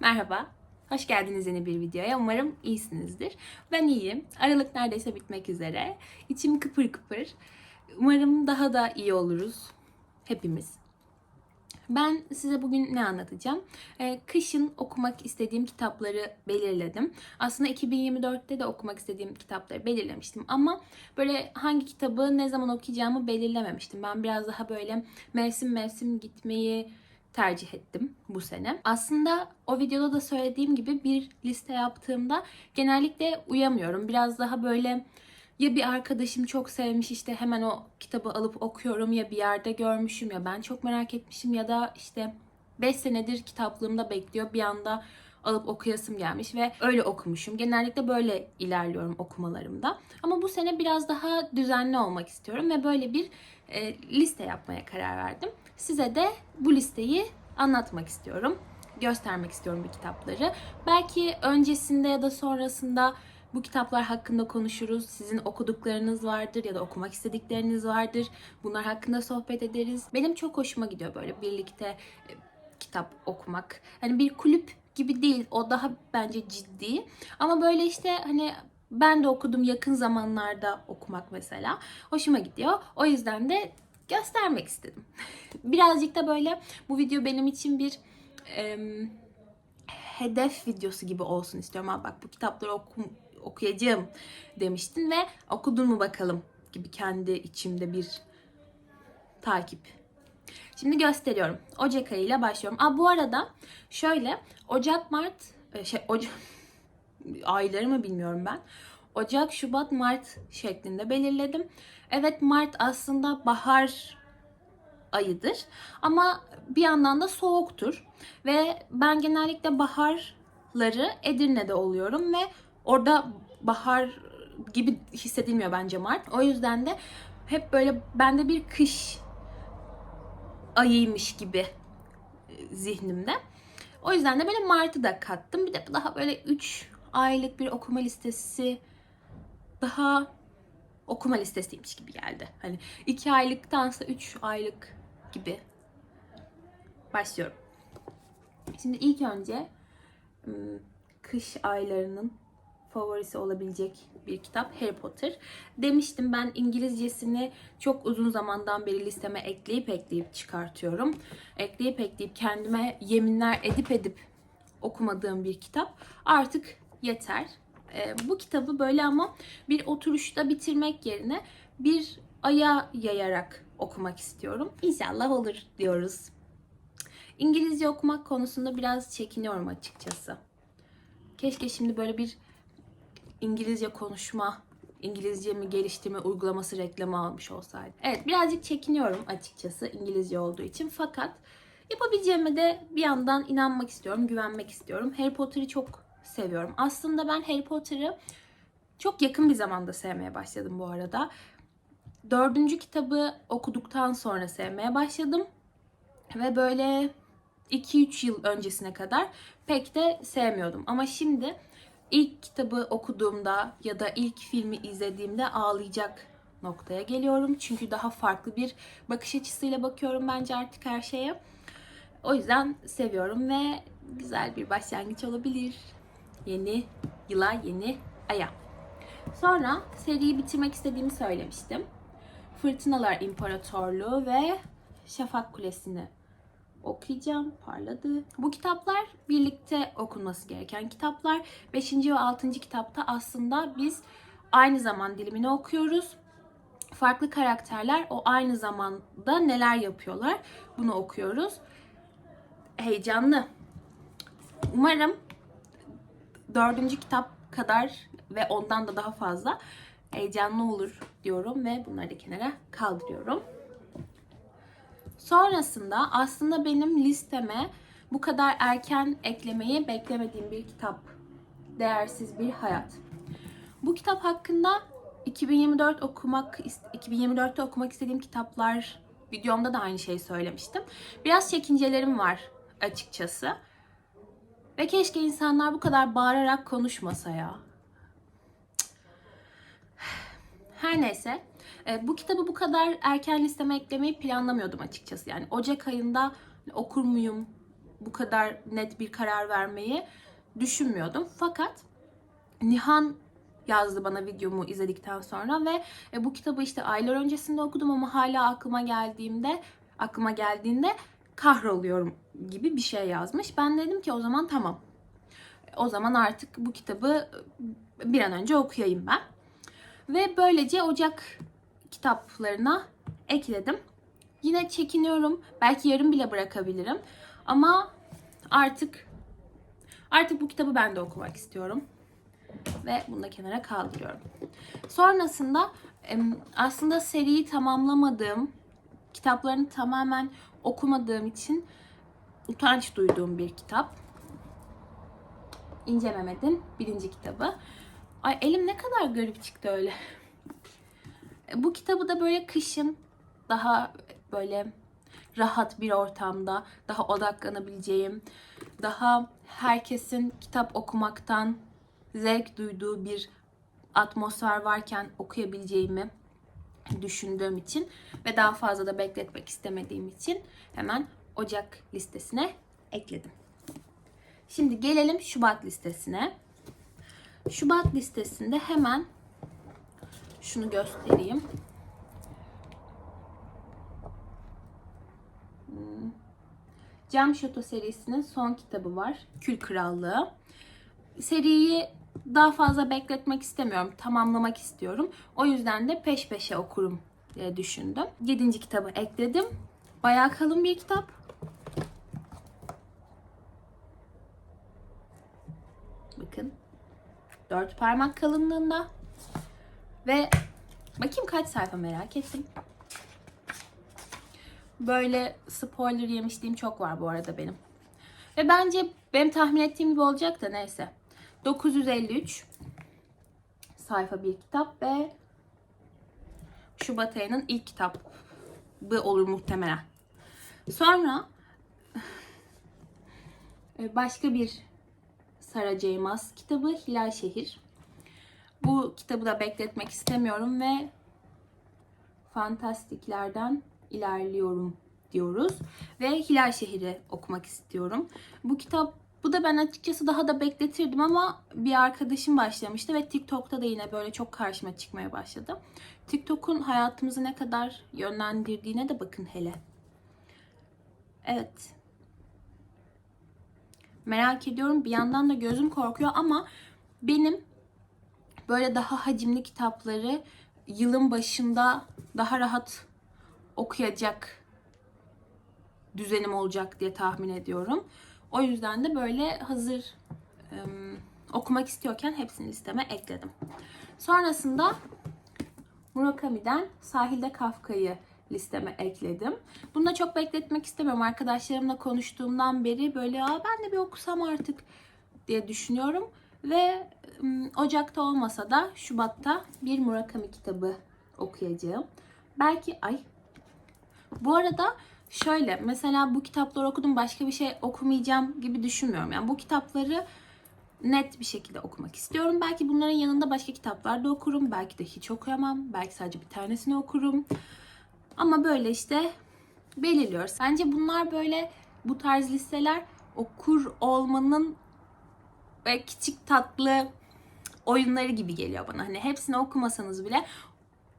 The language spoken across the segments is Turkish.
Merhaba, hoş geldiniz yeni bir videoya. Umarım iyisinizdir. Ben iyiyim. Aralık neredeyse bitmek üzere. İçim kıpır kıpır. Umarım daha da iyi oluruz. Hepimiz. Ben size bugün ne anlatacağım? Ee, kışın okumak istediğim kitapları belirledim. Aslında 2024'te de okumak istediğim kitapları belirlemiştim ama böyle hangi kitabı ne zaman okuyacağımı belirlememiştim. Ben biraz daha böyle mevsim mevsim gitmeyi tercih ettim bu sene. Aslında o videoda da söylediğim gibi bir liste yaptığımda genellikle uyamıyorum. Biraz daha böyle ya bir arkadaşım çok sevmiş işte hemen o kitabı alıp okuyorum ya bir yerde görmüşüm ya ben çok merak etmişim ya da işte 5 senedir kitaplığımda bekliyor bir anda alıp okuyasım gelmiş ve öyle okumuşum. Genellikle böyle ilerliyorum okumalarımda. Ama bu sene biraz daha düzenli olmak istiyorum ve böyle bir e, liste yapmaya karar verdim. Size de bu listeyi anlatmak istiyorum. Göstermek istiyorum bu kitapları. Belki öncesinde ya da sonrasında bu kitaplar hakkında konuşuruz. Sizin okuduklarınız vardır ya da okumak istedikleriniz vardır. Bunlar hakkında sohbet ederiz. Benim çok hoşuma gidiyor böyle birlikte e, kitap okumak. Hani bir kulüp gibi değil. O daha bence ciddi. Ama böyle işte hani ben de okudum yakın zamanlarda okumak mesela. Hoşuma gidiyor. O yüzden de göstermek istedim. Birazcık da böyle bu video benim için bir em, hedef videosu gibi olsun istiyorum. Ha bak bu kitapları oku, okuyacağım demiştin ve okudun mu bakalım gibi kendi içimde bir takip. Şimdi gösteriyorum. Ocak ayıyla başlıyorum. Aa bu arada şöyle Ocak Mart e, şey Ocak ayları mı bilmiyorum ben. Ocak, Şubat, Mart şeklinde belirledim. Evet Mart aslında bahar ayıdır ama bir yandan da soğuktur. Ve ben genellikle baharları Edirne'de oluyorum ve orada bahar gibi hissedilmiyor bence Mart. O yüzden de hep böyle bende bir kış ayıymış gibi e, zihnimde. O yüzden de böyle Mart'ı da kattım. Bir de daha böyle 3 aylık bir okuma listesi daha okuma listesiymiş gibi geldi. Hani 2 aylıktansa 3 aylık gibi. Başlıyorum. Şimdi ilk önce kış aylarının favorisi olabilecek bir kitap Harry Potter. Demiştim ben İngilizcesini çok uzun zamandan beri listeme ekleyip ekleyip çıkartıyorum. Ekleyip ekleyip kendime yeminler edip edip okumadığım bir kitap. Artık yeter. Ee, bu kitabı böyle ama bir oturuşta bitirmek yerine bir aya yayarak okumak istiyorum. İnşallah olur diyoruz. İngilizce okumak konusunda biraz çekiniyorum açıkçası. Keşke şimdi böyle bir İngilizce konuşma, İngilizcemi geliştirme uygulaması reklamı almış olsaydım. Evet birazcık çekiniyorum açıkçası İngilizce olduğu için fakat yapabileceğime de bir yandan inanmak istiyorum, güvenmek istiyorum. Harry Potter'ı çok seviyorum. Aslında ben Harry Potter'ı çok yakın bir zamanda sevmeye başladım bu arada. Dördüncü kitabı okuduktan sonra sevmeye başladım. Ve böyle 2-3 yıl öncesine kadar pek de sevmiyordum. Ama şimdi ilk kitabı okuduğumda ya da ilk filmi izlediğimde ağlayacak noktaya geliyorum. Çünkü daha farklı bir bakış açısıyla bakıyorum bence artık her şeye. O yüzden seviyorum ve güzel bir başlangıç olabilir. Yeni yıla, yeni aya. Sonra seriyi bitirmek istediğimi söylemiştim. Fırtınalar İmparatorluğu ve Şafak Kulesi'ni okuyacağım. Parladı. Bu kitaplar birlikte okunması gereken kitaplar. 5. ve 6. kitapta aslında biz aynı zaman dilimini okuyoruz. Farklı karakterler o aynı zamanda neler yapıyorlar bunu okuyoruz. Heyecanlı. Umarım dördüncü kitap kadar ve ondan da daha fazla heyecanlı olur diyorum ve bunları da kenara kaldırıyorum. Sonrasında aslında benim listeme bu kadar erken eklemeyi beklemediğim bir kitap. Değersiz bir hayat. Bu kitap hakkında 2024 okumak 2024'te okumak istediğim kitaplar videomda da aynı şeyi söylemiştim. Biraz çekincelerim var açıkçası. Ve keşke insanlar bu kadar bağırarak konuşmasa ya. Her neyse. E, bu kitabı bu kadar erken listeme eklemeyi planlamıyordum açıkçası. Yani Ocak ayında okur muyum bu kadar net bir karar vermeyi düşünmüyordum. Fakat Nihan yazdı bana videomu izledikten sonra ve e, bu kitabı işte aylar öncesinde okudum ama hala aklıma geldiğimde aklıma geldiğinde kahroluyorum gibi bir şey yazmış. Ben dedim ki o zaman tamam. O zaman artık bu kitabı e, bir an önce okuyayım ben. Ve böylece Ocak kitaplarına ekledim. Yine çekiniyorum. Belki yarın bile bırakabilirim. Ama artık artık bu kitabı ben de okumak istiyorum. Ve bunu da kenara kaldırıyorum. Sonrasında aslında seriyi tamamlamadığım, kitaplarını tamamen okumadığım için utanç duyduğum bir kitap. İnce Mehmet'in birinci kitabı. Ay elim ne kadar garip çıktı öyle. E, Bu kitabı da böyle kışın daha böyle rahat bir ortamda, daha odaklanabileceğim, daha herkesin kitap okumaktan zevk duyduğu bir atmosfer varken okuyabileceğimi düşündüğüm için ve daha fazla da bekletmek istemediğim için hemen Ocak listesine ekledim. Şimdi gelelim Şubat listesine. Şubat listesinde hemen şunu göstereyim. Cam Şato serisinin son kitabı var. Kül Krallığı. Seriyi daha fazla bekletmek istemiyorum. Tamamlamak istiyorum. O yüzden de peş peşe okurum diye düşündüm. Yedinci kitabı ekledim. Bayağı kalın bir kitap. Bakın. Dört parmak kalınlığında. Ve bakayım kaç sayfa merak ettim. Böyle spoiler yemişliğim çok var bu arada benim. Ve bence benim tahmin ettiğim gibi olacak da neyse. 953 sayfa bir kitap ve Şubat ayının ilk kitabı olur muhtemelen. Sonra e, başka bir Sara J. Maas kitabı Hilal Şehir. Bu kitabı da bekletmek istemiyorum ve fantastiklerden ilerliyorum diyoruz. Ve Hilal Şehir'i okumak istiyorum. Bu kitap bu da ben açıkçası daha da bekletirdim ama bir arkadaşım başlamıştı ve TikTok'ta da yine böyle çok karşıma çıkmaya başladı. TikTok'un hayatımızı ne kadar yönlendirdiğine de bakın hele. Evet. Merak ediyorum. Bir yandan da gözüm korkuyor ama benim böyle daha hacimli kitapları yılın başında daha rahat okuyacak düzenim olacak diye tahmin ediyorum. O yüzden de böyle hazır ım, okumak istiyorken hepsini listeme ekledim. Sonrasında Murakami'den Sahilde Kafka'yı listeme ekledim. Bunu da çok bekletmek istemiyorum. Arkadaşlarımla konuştuğumdan beri böyle Aa, ben de bir okusam artık diye düşünüyorum. Ve ım, Ocak'ta olmasa da Şubat'ta bir Murakami kitabı okuyacağım. Belki ay bu arada şöyle mesela bu kitapları okudum başka bir şey okumayacağım gibi düşünmüyorum. Yani bu kitapları net bir şekilde okumak istiyorum. Belki bunların yanında başka kitaplar da okurum. Belki de hiç okuyamam. Belki sadece bir tanesini okurum. Ama böyle işte belirliyoruz. Bence bunlar böyle bu tarz listeler okur olmanın böyle küçük tatlı oyunları gibi geliyor bana. Hani hepsini okumasanız bile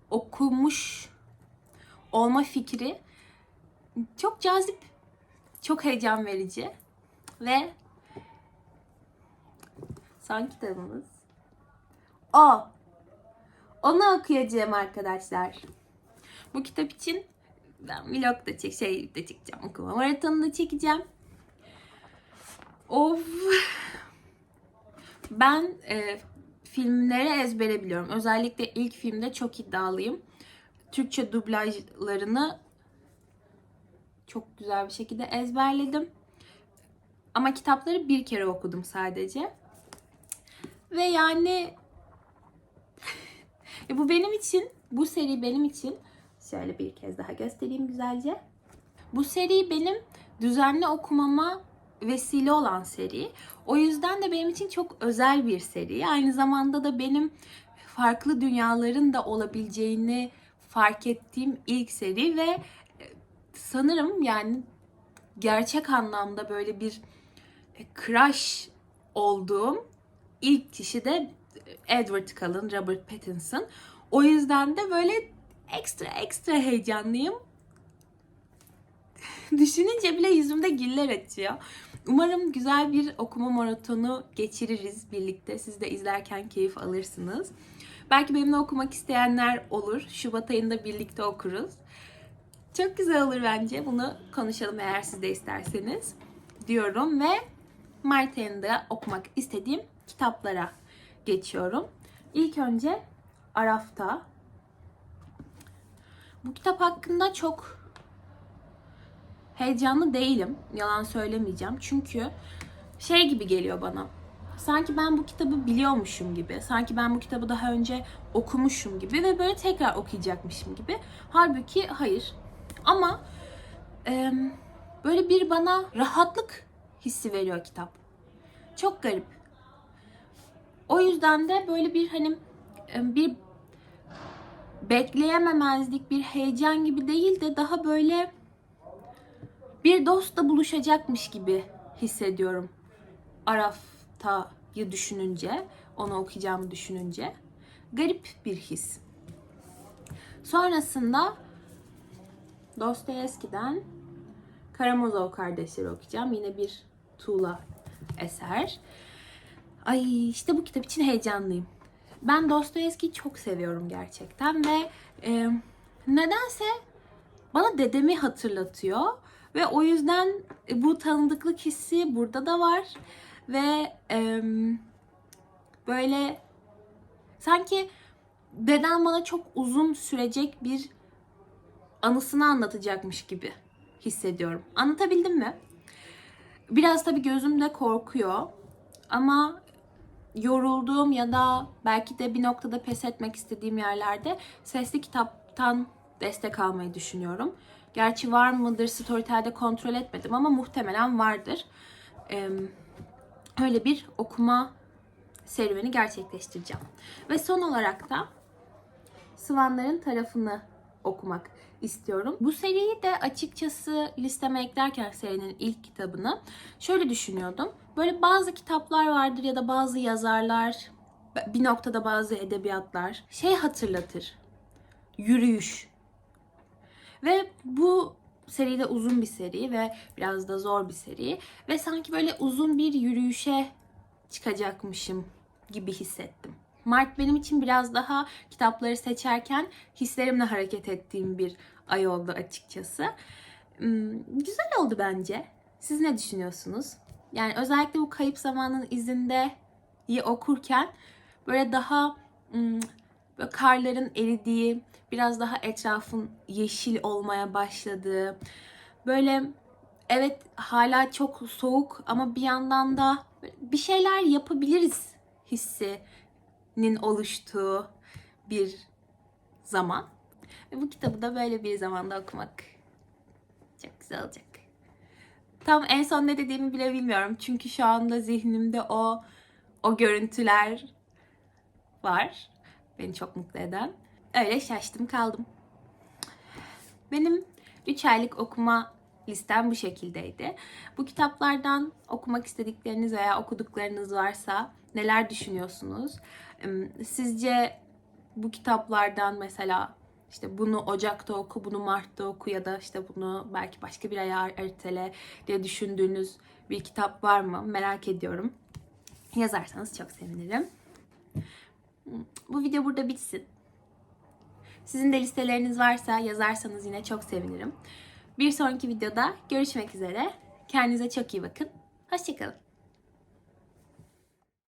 okumuş olma fikri çok cazip, çok heyecan verici ve son kitabımız o. Onu okuyacağım arkadaşlar. Bu kitap için ben vlog da çek, şey de çekeceğim, okuma maratonu da çekeceğim. Of. Ben e, filmleri ezbere biliyorum. Özellikle ilk filmde çok iddialıyım. Türkçe dublajlarını çok güzel bir şekilde ezberledim. Ama kitapları bir kere okudum sadece. Ve yani e, bu benim için, bu seri benim için şöyle bir kez daha göstereyim güzelce. Bu seri benim düzenli okumama vesile olan seri. O yüzden de benim için çok özel bir seri. Aynı zamanda da benim farklı dünyaların da olabileceğini fark ettiğim ilk seri ve sanırım yani gerçek anlamda böyle bir e, crush olduğum ilk kişi de Edward Cullen, Robert Pattinson. O yüzden de böyle ekstra ekstra heyecanlıyım. Düşününce bile yüzümde güller açıyor. Umarım güzel bir okuma maratonu geçiririz birlikte. Siz de izlerken keyif alırsınız. Belki benimle okumak isteyenler olur. Şubat ayında birlikte okuruz. Çok güzel olur bence. Bunu konuşalım eğer siz de isterseniz diyorum ve Mart ayında okumak istediğim kitaplara geçiyorum. İlk önce Araf'ta. Bu kitap hakkında çok heyecanlı değilim. Yalan söylemeyeceğim. Çünkü şey gibi geliyor bana. Sanki ben bu kitabı biliyormuşum gibi. Sanki ben bu kitabı daha önce okumuşum gibi ve böyle tekrar okuyacakmışım gibi. Halbuki hayır. Ama e, böyle bir bana rahatlık hissi veriyor kitap. Çok garip. O yüzden de böyle bir hani bir bekleyememezlik, bir heyecan gibi değil de daha böyle bir dostla buluşacakmış gibi hissediyorum. Araf'ta'yı düşününce, onu okuyacağımı düşününce. Garip bir his. Sonrasında Dostoyevski'den Karamazov kardeşleri okuyacağım. Yine bir tuğla eser. Ay işte bu kitap için heyecanlıyım. Ben Dostoyevski'yi çok seviyorum gerçekten ve e, nedense bana dedemi hatırlatıyor ve o yüzden bu tanıdıklık hissi burada da var ve e, böyle sanki dedem bana çok uzun sürecek bir anısını anlatacakmış gibi hissediyorum. Anlatabildim mi? Biraz tabii gözümde korkuyor ama yorulduğum ya da belki de bir noktada pes etmek istediğim yerlerde sesli kitaptan destek almayı düşünüyorum. Gerçi var mıdır Storytel'de kontrol etmedim ama muhtemelen vardır. Ee, öyle bir okuma serüveni gerçekleştireceğim. Ve son olarak da Sıvanların tarafını okumak istiyorum. Bu seriyi de açıkçası listeme eklerken serinin ilk kitabını şöyle düşünüyordum. Böyle bazı kitaplar vardır ya da bazı yazarlar, bir noktada bazı edebiyatlar şey hatırlatır. Yürüyüş. Ve bu seri de uzun bir seri ve biraz da zor bir seri ve sanki böyle uzun bir yürüyüşe çıkacakmışım gibi hissettim. Mart benim için biraz daha kitapları seçerken hislerimle hareket ettiğim bir ay oldu açıkçası. Hmm, Güzel oldu bence. Siz ne düşünüyorsunuz? Yani özellikle bu kayıp zamanın izinde okurken böyle daha hmm, böyle karların eridiği, biraz daha etrafın yeşil olmaya başladığı, böyle evet hala çok soğuk ama bir yandan da bir şeyler yapabiliriz hissinin oluştuğu bir zaman. Ve bu kitabı da böyle bir zamanda okumak çok güzel olacak. Tam en son ne dediğimi bile bilmiyorum. Çünkü şu anda zihnimde o o görüntüler var. Beni çok mutlu eden. Öyle şaştım kaldım. Benim 3 aylık okuma listem bu şekildeydi. Bu kitaplardan okumak istedikleriniz veya okuduklarınız varsa neler düşünüyorsunuz? Sizce bu kitaplardan mesela işte bunu Ocak'ta oku, bunu Mart'ta oku ya da işte bunu belki başka bir aya ertele diye düşündüğünüz bir kitap var mı? Merak ediyorum. Yazarsanız çok sevinirim. Bu video burada bitsin. Sizin de listeleriniz varsa yazarsanız yine çok sevinirim. Bir sonraki videoda görüşmek üzere. Kendinize çok iyi bakın. Hoşçakalın.